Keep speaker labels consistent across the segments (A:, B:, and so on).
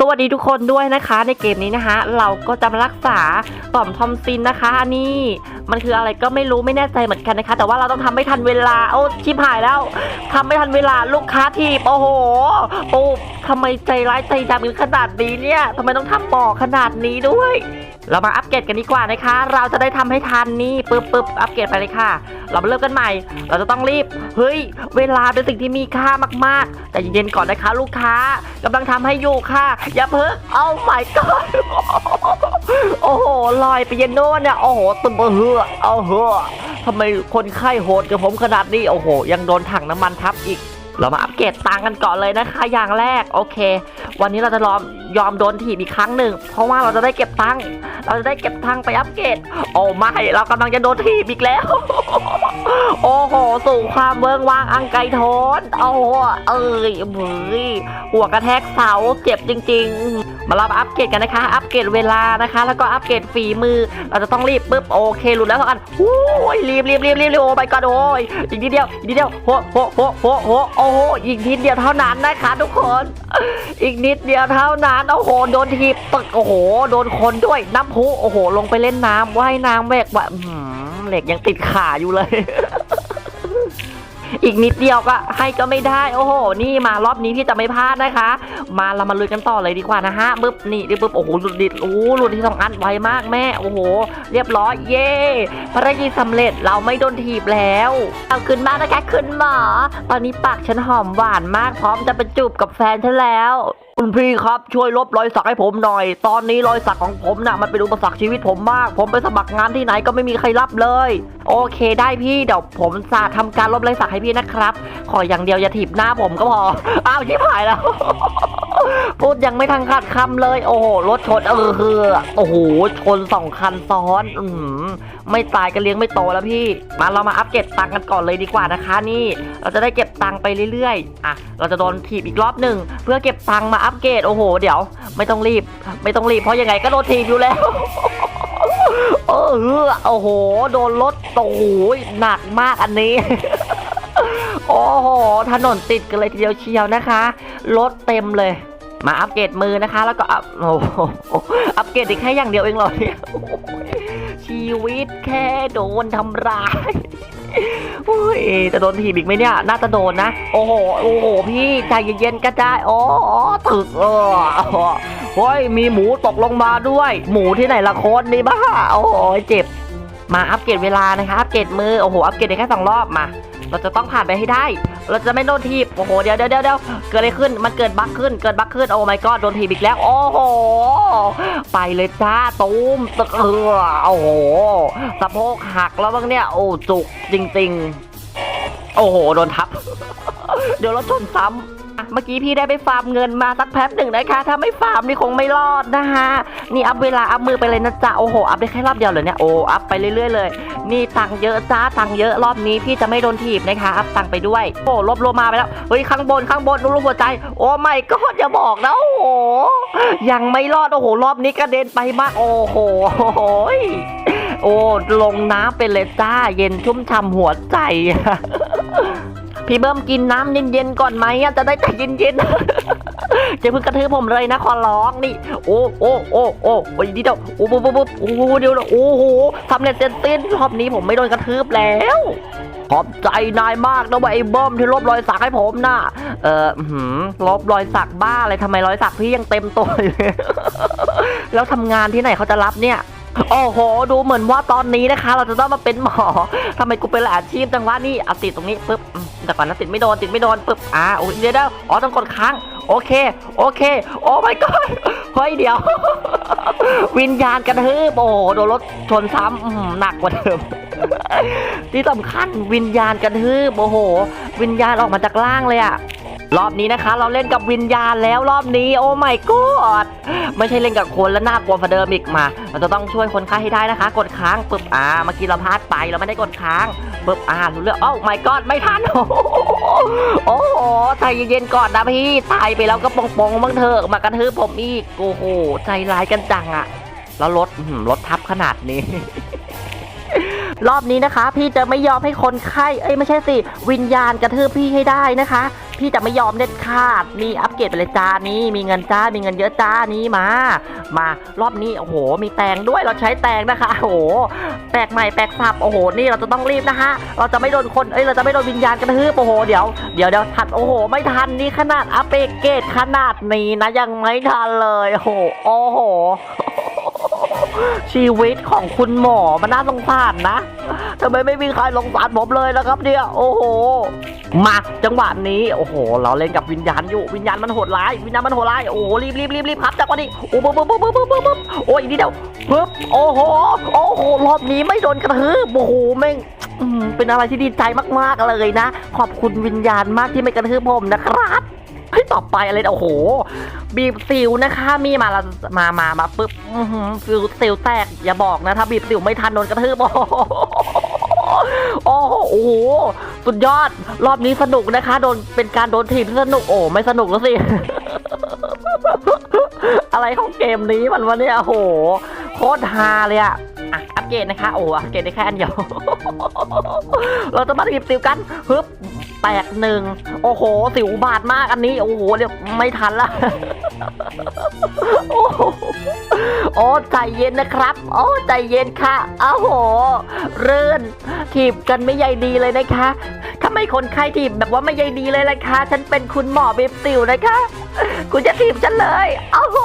A: สวัสดีทุกคนด้วยนะคะในเกมนี้นะคะ เราก็จะมารักษาต่อมทอมซินนะคะอันนี้มันคืออะไรก็ไม่รู้ไม่แน่ใจเหมือนกันนะคะ แต่ว่าเราต้องทำไม่ทันเวลาโอ้ชิบหายแล้วทำไม่ทันเวลาลูกค้าทีบโอ้โหโอ้ทำไมใจร้ายใจดำกันขนาดนี้เนี่ยทำไมต้องทำบ่อขนาดนี้ด้วยเรามาอัปเกรดกันดีกว่านะคะ เราจะได้ทำให้ทันนี่ปึ๊บปึ๊บอัปเกรดไปเลยค่ะ เรามาเริ่มกันใหม่ เราจะต้องรีบ เฮ้ย เวลาเป็นสิ่งที่มีค่ามากๆ แต่เย็นๆก่อนนะคะ ลูกค้ากำลังทำให้อยู่ค่ะอย่าเพิ่งเอาใหม่ก่อนโอ้โหลอยไปย็นโน่นเนี่ยโอ้โหตุ่มเหือเอาเหือทำไมคนไข้โหดกับผมขนาดนี้โอ้โห ยังโดนถังน้ำมันทับอีก เรามาอัปเกรดตังกันก่อนเลยนะคะอย่างแรกโอเค วันนี้เราจะยอมยอมโดนถีบอีกครั้งหนึ่งเพราะว่าเราจะได้เก็บตังเราจะได้เก็บตังไปอัปเกรดโอ้ไม่เรากำลังจะโดนถีบอีกแล้ว โอ้โสู่ความเวิงว่างอังไกลโทนโอ้เอ้ยเฮ้ยหัวกระแทกเสาเจ็บจริง ๆ มาเรามาอัปเกรดกันนะคะ อัปเกรดเวลานะคะ แล้วก็อัปเกรดฝีมือ เราจะต้องรีบปุ๊บโอเคหลุดแล้วทุกอันโอ้ยรีบรีบรีบรีบรีบโอ้ไปก่อนโอ้ยอีกนิดเดียวอีกนิดเดียวโหโหโหโหโหโอ้โหอีกนิดเดียวเท่านั้นนะคะ ทุกคน อีกนิดเดียวเท่านั้นโอ้โหโดนทีบตึกโอ้โห โดนคนด้วยน้ำพุโอ้โห ลงไปเล่นน้ำว่ายน้ำแวกว่ะเหล็กยังติดขาอยู่เลย อีกนิดเดียวก็ให้ก็ไม่ได้ โอ้โห นี่มารอบนี้พี่จะไม่พลาดนะคะ มาเรามาลุยกันต่อเลยดีกว่านะฮะปึ๊บนี่ดิปึ๊บโอ้โหหลุดดิดโอ้หลุดที่สองอันไวมากแม่โอ้โห เรียบร้อยเย่ภารกิจสำเร็จเราไม่โดนถีบแล้วเอาขึ้นมานะคะขึ้นหมอตอนนี้ปากฉันหอมหวานมากพร้อมจะไปจูบกับแฟนฉันแล้วคุณพี่ครับช่วยลบรอยสักให้ผมหน่อย ตอนนี้รอยสักของผมน่ะมันเป็นอุปสรรคชีวิตผมมาก ผมไปสมัครงานที่ไหนก็ไม่มีใครรับเลย โอเคได้พี่เดี๋ยวผมจะทำการลบรอยสักให้พี่นะครับ ขออย่างเดียวอย่าถีบหน้าผมก็พอ อ้าวชิบหายแล้ว พูดยังไม่ทันขาดคำเลย โอ้โหรถชนเออเฮือโอ้โหชนสองคันซ้อน อือหือไม่ตายกันเลี้ยงไม่โตแล้วพี่ มาเรามาอัปเกรดตังกันก่อนเลยดีกว่านะคะ นี่ เราจะได้เก็บตังไปเรื่อยๆอะเราจะโดนถีบอีกรอบหนึ่งเพื่อเก็บตังมาอัปเกรดโอ้โห เดี๋ยว ไม่ต้องรีบ ไม่ต้องรีบเพราะยังไงก็โดนถีบอยู่แล้ว เออโอ้โห โดนรถโอ้โหนักมากอันนี้ โอ้โห ถนนติดกันเลยทีเดียวเชียวนะคะ รถเต็มเลย มาอัปเกรดมือนะคะ แล้วก็อัพโอ้อัปเกรดอีกแค่อย่างเดียวเองเหรอเนี่ยชีวิตแค่โดนทำร้ายโอ้ยจะโดนถีบอีกไหมเนี่ย น่าจะโดนนะ โอ้โห โอ้โห พี่ใจเย็นๆก็ได้ อ๋อ ถึกเออ โอ้ยมีหมูตกลงมาด้วย หมูที่ไหนละคนนี่บ้าโอ้โหเจ็บ มาอัปเกรดเวลานะคะอัปเกรดมือโอ้โหอัปเกรดได้แค่สองรอบมา เราจะต้องผ่านไปให้ได้ เราจะไม่โดนทีบโอ้โหเดี๋ยวเดี๋ยวเดี๋ยวเดี๋ยวเกิดอะไรขึ้นมันเกิดบั๊กขึ้นเกิดบั๊กขึ้นโอ้ my god โดนทีบอีกแล้วโอ้โหไปเลยจ้าตูมตึกเออโอ้โหสะโพกหักแล้วบ้างเนี่ยโอ้จุกจริง ๆ โอ้โหโดนทับ เดี๋ยวเราชนซ้ำ เมื่อกี้พี่ได้ไปฟาร์มเงินมาสักแป๊บหนึ่งนะคะ ถ้าไม่ฟาร์มนี่คงไม่รอดนะคะนี่อัพเวลาอัพมือไปเลยนะจ๊ะโอ้โหอัพได้แค่รอบเดียวเหรอเนี่ยโอ้อัพไปเรื่อยๆเลยนี่ตังค์เยอะจ้าตังค์เยอะรอบนี้พี่จะไม่โดนถีบนะคะอัพตังค์ไปด้วยโอ้ลบโลมาไปแล้วเฮ้ยข้างบนข้างบนดูรูปหัวใจ โอ้ไม่ก็อย่าบอกนะโอ้โหยังไม่รอดโอ้โหรอบนี้กระเด็นไปมากโอ้โหโอ้ลงน้ำไปเลยจ้าเย็นชุ่มฉ่ำหัวใจ พี่เบิ้มกินน้ำเย็นๆก่อนไหมอะจะได้ใจเย็นๆจะเพิ่งกระทืบผมเลยนะขอร้องนี่ โอ้โอ้โอ้โอ้โอ้ยดีเดียวโอ้ปุ๊บปุ๊บปุ๊บโอ้โหเดี๋ยวนะโอ้โหทำเน็ตเต้นเต้นรอบนี้ผมไม่โดนกระทืบแล้วขอบใจนายมากนะว่าไอ้เบิ้มที่ลบรอยสักให้ผมนะเอออื้อหือลบรอยสักบ้าอะไรทำไมรอยสักพี่ยังเต็มตัวอยู่เลยแล้วทำงานที่ไหนเขาจะรับเนี่ย โอ้โห ดูเหมือนว่าตอนนี้นะคะ เราจะต้องมาเป็นหมอทำไมกูเป็นหลายอาชีพจังวะนี่เอาติดตรงนี้ปุ๊บแต่ก่อนนะติดไม่โดนติดไม่โดนปุ๊บอ่าโอ้ยเดี๋ยวเดี๋ยวอ๋อต้องกดค้างโอเค โอเค โอ้ my god เฮ้ยเดี๋ยว วิญญาณกระทืบโอ้โหโดนรถชนซ้ำอื้อหือหนักกว่าเดิม ที่สำคัญวิญญาณกระทืบโอ้โห วิญญาณออกมาจากล่างเลยอะ รอบนี้นะคะ เราเล่นกับวิญญาณแล้วรอบนี้โอ้ my god ไม่ใช่เล่นกับคนแล้วน่ากลัวกว่าเดิมอีกมา เราจะต้องช่วยคนไข้ให้ได้นะคะ กดค้างปึ๊บอ่าเมื่อกี้เราพลาดไปเราไม่ได้กดค้างปึ๊บอ่ารู้เรื่องโอ้ my god ไม่ทันโอ้โหใจเย็นๆก่อนนะพี่ตายไปแล้วก็ปองๆบ้างเถอะมากระทืบผมอีกโอ้โหใจร้ายกันจังอะแล้วรถรถทับขนาดนี้รอบนี้นะคะ พี่จะไม่ยอมให้คนไข้เอ้ยไม่ใช่สิ วิญญาณกระทืบพี่ให้ได้นะคะ พี่จะไม่ยอมเด็ดขาดนี่อัปเกรดไปเลยจ้านี่มีเงินจ้ามีเงินเยอะจ้านี่มา มารอบนี้โอ้โห มีแตงด้วยเราใช้แตงนะคะโอ้โหแตกใหม่แตกสับโอ้โหนี่เราจะต้องรีบนะฮะเราจะไม่โดนคนเอ้ยเราจะไม่โดนวิญญาณกระทืบโอ้โหเดี๋ยวเดี๋ยวเดี๋ยวทันโอ้โห ไม่ทันนี่ขนาดอัปเกรดขนาดนี้นะยังไม่ทันเลยโอ้โหโอ้โห ชีวิตของคุณหมอมันน่าสงสารนะทำไมไม่มีใครสงสารผมเลยนะครับเนี่ยโอ้โหมาจังหวะนี้โอ้โห เราเล่นกับวิญญาณอยู่วิญญาณมันโหดร้ายวิญญาณมันโหดร้ายโอ้โหรีบรีบรีบรีบครับจังหวะนี้โอ้ปุ๊บปุ๊บปุ๊บปุ๊บปุ๊บปุ๊บโอ้ยอีกนิดเดียวปึ๊บโอ้โหโอ้โหรอบนี้ไม่โดนกระทืบโอ้โหแม่งเป็นอะไรที่ดีใจมากๆเลยนะ ขอบคุณวิญญาณมากที่ไม่กระทืบผมนะครับ ต่อไปอะไรโอ้โห บีบสิวนะคะ มีมาละมามามาปึ๊บสิวสิวแตกอย่าบอกนะถ้าบีบสิวไม่ทันโดนกระทืบโอ้โหโอ้โหสุดยอดรอบนี้สนุกนะคะ โดนเป็นการโดนทีมสนุกโอ้ไม่สนุกแล้วสิอะไรของเกมนี้มันวะเนี่ยโอ้โหโคตรฮาเลยอะอะอัปเกรดนะคะ โอ้อัปเกรดได้แค่อันเดียว เราจะมาบีบสิวกันฮึบ แตกหนึ่งโอ้โห สิวบาดมากอันนี้ โอ้โหเดี๋ยวไม่ทันละโอ้โหโอ้ใจเย็นนะครับ โอ้ใจเย็นค่ะโอ้โห เรื่นถีบกันไม่ใยดีเลยนะคะทำไมคนไข้ถีบแบบว่าไม่ใยดีเลยล่ะคะ ฉันเป็นคุณหมอเบบติวนะคะ คุณจะถีบฉันเลยโอ้โห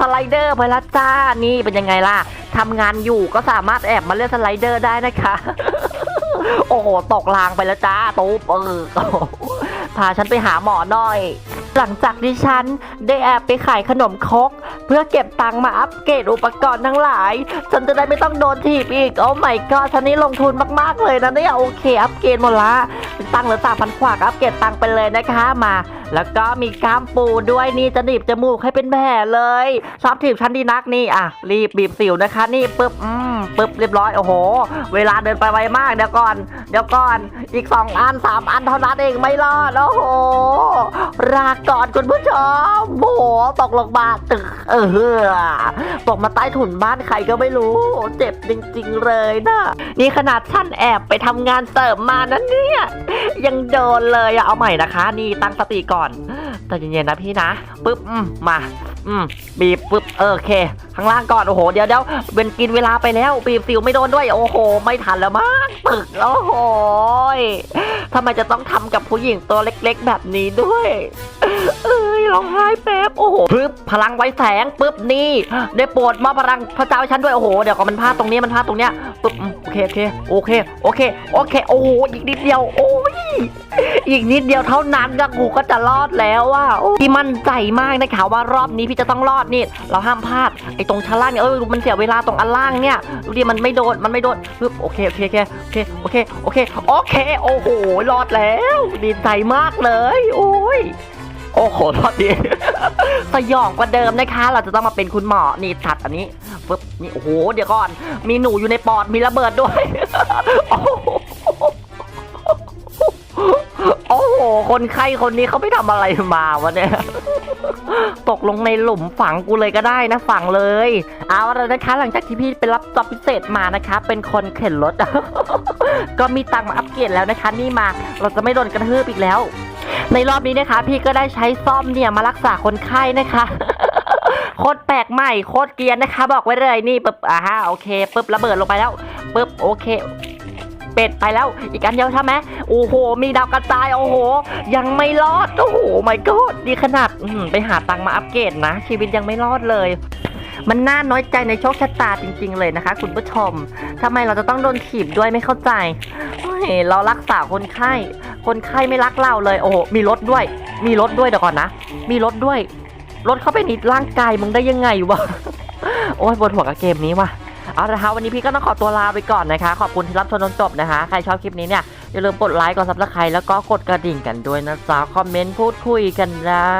A: สไลเดอร์ไปละจ้านี่เป็นยังไงล่ะทำงานอยู่ก็สามารถแอบมาเล่นสไลเดอร์ได้นะคะ โอ้โหตกรางไปแล้วจ้าตุ๊บเออโอ้โหพาฉันไปหาหมอหน่อย หลังจากที่ฉันได้แอบไปขายขนมครกเพื่อเก็บตังค์มาอัปเกรดอุปกรณ์ทั้งหลาย ฉันจะได้ไม่ต้องโดนถีบอีก โอ้ไม่ก็ฉันนี่ลงทุนมากๆเลยนะเนี่ยโอเค อัปเกรดหมดละตังค์เหลือสามพันขวากอัปเกรดตังค์ไปเลยนะคะมาแล้วก็มีกล้ามปูด้วยนี่จะหนีบจมูกให้เป็นแผลเลยชอบถีบฉันดีนักนี่อะรีบบีบสิวนะคะ นี่ปึ๊บอืมปึ๊บเรียบร้อยโอ้โห เวลาเดินไปไวมากเดี๋ยวก่อนเดี๋ยวก่อนอีกสองอันสามอันเท่านั้นเองไม่รอดโอ้โหลาก่อนคุณผู้ชมโอ้โหตกลงมาตึกเออตกมาใต้ถุนบ้านใครก็ไม่รู้เจ็บจริงๆเลยนะนี่ขนาดฉันแอบไปทำงานเสริมมานั้นเนี่ยยังโดนเลยอะเอาใหม่นะคะ นี่ตั้งสติก่อนแต่เย็นๆนะพี่นะปึ๊บอืมมา อืมบีบปึ๊บเออโอเคข้างล่างก่อนโอ้โหเดี๋ยวเดี๋ยวเป็นกินเวลาไปแล้วบีบสิวไม่โดนด้วยโอ้โห ไม่ทันแล้วมั้งตึกโอ้โหยทำไมจะต้องทำกับผู้หญิงตัวเล็กๆ แบบนี้ด้วยเอ้ยร้องไห้แป๊บโอ้โหปึ๊บพลังไว้แสงปึ๊บนี่ ได้โปรดมอบพลังพระเจ้าให้ฉันด้วยโอ้โหเดี๋ยวก่อนมันพลาดตรงนี้มันพลาดตรงเนี้ยปึ๊บโอเคโอเคโอเคโอเคโอเคโอ้โหอีกนิดเดียวโอ้ยอีกนิดเดียวเท่านั้นก็กูก็จะรอดแล้วว่าพี่มั่นใจมากนะคะว่ารอบนี้พี่จะต้องรอดนี่ เราห้ามพลาดไอตรงชั้นล่างเนี่ยเออมันเสียเวลาตรงอันล่างเนี่ยดูดิมันไม่โดนมันไม่โดนปึ๊บโอเคโอเคโอเคโอเคโอเคโอเคโอ้โหรอดแล้วดีใจมากเลยโอ้ยโอ้โหรอดดีสยองกว่าเดิมนะคะ เราจะต้องมาเป็นคุณหมอนี่ตัดอันนี้ปึ๊บนี่โอ้โหเดี๋ยวก่อน มีหนูอยู่ในปอดมีระเบิดด้วยโอ้โหโอ้โหคนไข้คนนี้เขาไม่ทำอะไรมาวะเนี่ย ตกลงในหลุมฝังกูเลยก็ได้นะฝังเลย เอาละนะคะ หลังจากที่พี่ไปรับจ็อบพิเศษมานะคะ เป็นคนเข็นรถ ก็มีตังค์มาอัปเกรดแล้วนะคะ นี่มาเราจะไม่โดนกระทืบอีกแล้ว ในรอบนี้นะคะ พี่ก็ได้ใช้ซ่อมเนี่ยมารักษาคนไข้นะคะโคตรแปลกใหม่โคตรเกียนนะคะ บอกไว้เลยนี่ปึ๊บอ่าฮะโอเคปึ๊บระเบิดลงไปแล้วปึ๊บโอเค เป็ดไปแล้ว อีกอันเดียวใช่ไหมโอ้โห มีดาวกระจายโอ้โห ยังไม่รอดโอ้โหไม่ก็ดีขนาดไปหาตังมาอัปเกรดนะ ชีวิตยังไม่รอดเลยมันน่าน้อยใจในโชคชะตาจริง ๆ เลยนะคะ คุณผู้ชมทำไมเราจะต้องโดนถีบด้วยไม่เข้าใจเฮ้ยเรารักษาคนไข้ คนไข้ไม่รักเราเลย โอ้โห มีรถด้วย มีรถด้วยเดี๋ยวก่อนนะ มีรถด้วย รถเข้าไปในร่างกายมึงได้ยังไงวะ โอ้ยปวดหัวกับเกมนี้ว่ะ เอาละคะวันนี้พี่ก็ต้องขอตัวลาไปก่อนนะคะ ขอบคุณที่รับชมจนจบนะคะ ใครชอบคลิปนี้เนี่ยอย่าลืมกดไลค์กดซับสไครต์แล้วก็กดกระดิ่งกันด้วยนะจ๊ะคอมเมนต์พูดคุยกันได้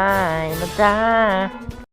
A: นะจ๊ะ